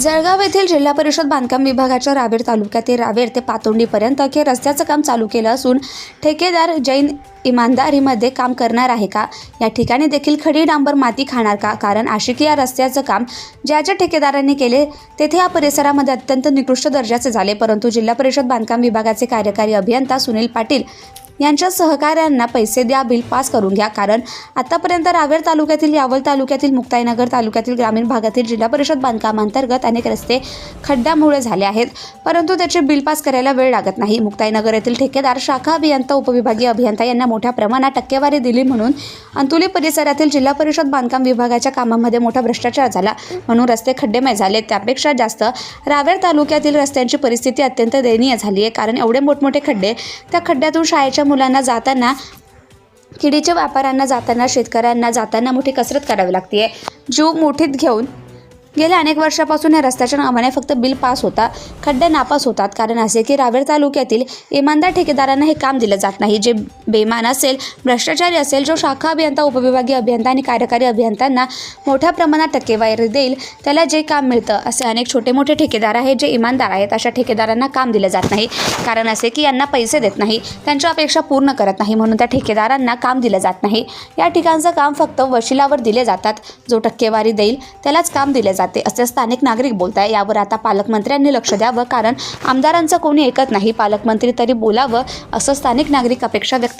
जळगाव येथील जिल्हा परिषद बांधकाम विभागाच्या रावेर तालुक्यातील रावेर ते पातोंडीपर्यंत अखेर रस्त्याचं काम चालू केलं असून ठेकेदार जैन इमानदारीमध्ये काम करणार आहे का? या ठिकाणी देखील खडी डांबर माती खाणार का? कारण आशिकी या रस्त्याचं काम ज्या ज्या ठेकेदारांनी केले तेथे या परिसरामध्ये अत्यंत निकृष्ट दर्जाचे झाले. परंतु जिल्हा परिषद बांधकाम विभागाचे कार्यकारी अभियंता सुनील पाटील यांच्या सहकाऱ्यांना पैसे द्या बिल पास करून घ्या. कारण आतापर्यंत रावेर तालुक्यातील यावल तालुक्यातील मुक्ताईनगर तालुक्यातील ग्रामीण भागातील जिल्हा परिषद बांधकामांतर्गत अनेक रस्ते खड्ड्यामुळे झाले आहेत. परंतु त्याचे बिल पास करायला वेळ लागत नाही. मुक्ताईनगर येथील ठेकेदार शाखा अभियंता उपविभागीय अभियंता यांना मोठ्या प्रमाणात टक्केवारी दिली म्हणून अंतुली परिसरातील जिल्हा परिषद बांधकाम विभागाच्या कामामध्ये मोठा भ्रष्टाचार झाला. म्हणून रस्ते खड्डेमय झाले त्यापेक्षा जास्त रावेर तालुक्यातील रस्त्यांची परिस्थिती अत्यंत दयनीय झाली आहे. कारण एवढे मोठमोठे खड्डे त्या खड्ड्यातून शाळेच्या मुलांना जाताना किडीच्या व्यापाऱ्यांना जाताना शेतकऱ्यांना जाताना मोठी कसरत करावी लागते जीव मोठीत घेऊन गेल्या अनेक वर्षापासून या रस्त्याच्या नावाने फक्त बिल पास होता खड्डे नापास होतात. कारण असे की रावेर तालुक्यातील इमानदार ठेकेदारांना हे काम दिलं जात नाही. जे बेमान असेल भ्रष्टाचारी असेल जो शाखा अभियंता उपविभागीय अभियंता आणि कार्यकारी अभियंत्यांना मोठ्या प्रमाणात टक्केवारी देईल त्याला जे काम मिळतं असे अनेक छोटे मोठे ठेकेदार आहेत जे इमानदार आहेत अशा ठेकेदारांना काम दिलं जात नाही. कारण असे की यांना पैसे देत नाही त्यांच्या अपेक्षा पूर्ण करत नाही म्हणून त्या ठेकेदारांना काम दिलं जात नाही. या ठिकाणचं काम फक्त वशिलावर दिले जातात. जो टक्केवारी देईल त्यालाच काम दिले जाते असे स्थानिक नागरिक बोलत आहे यावर आता पालकमंत्र्यांनी लक्ष द्यावं कारण आमदारांचं कोणी ऐकत नाही पालकमंत्री तरी बोलावं असं स्थानिक नागरिक अपेक्षा व्यक्त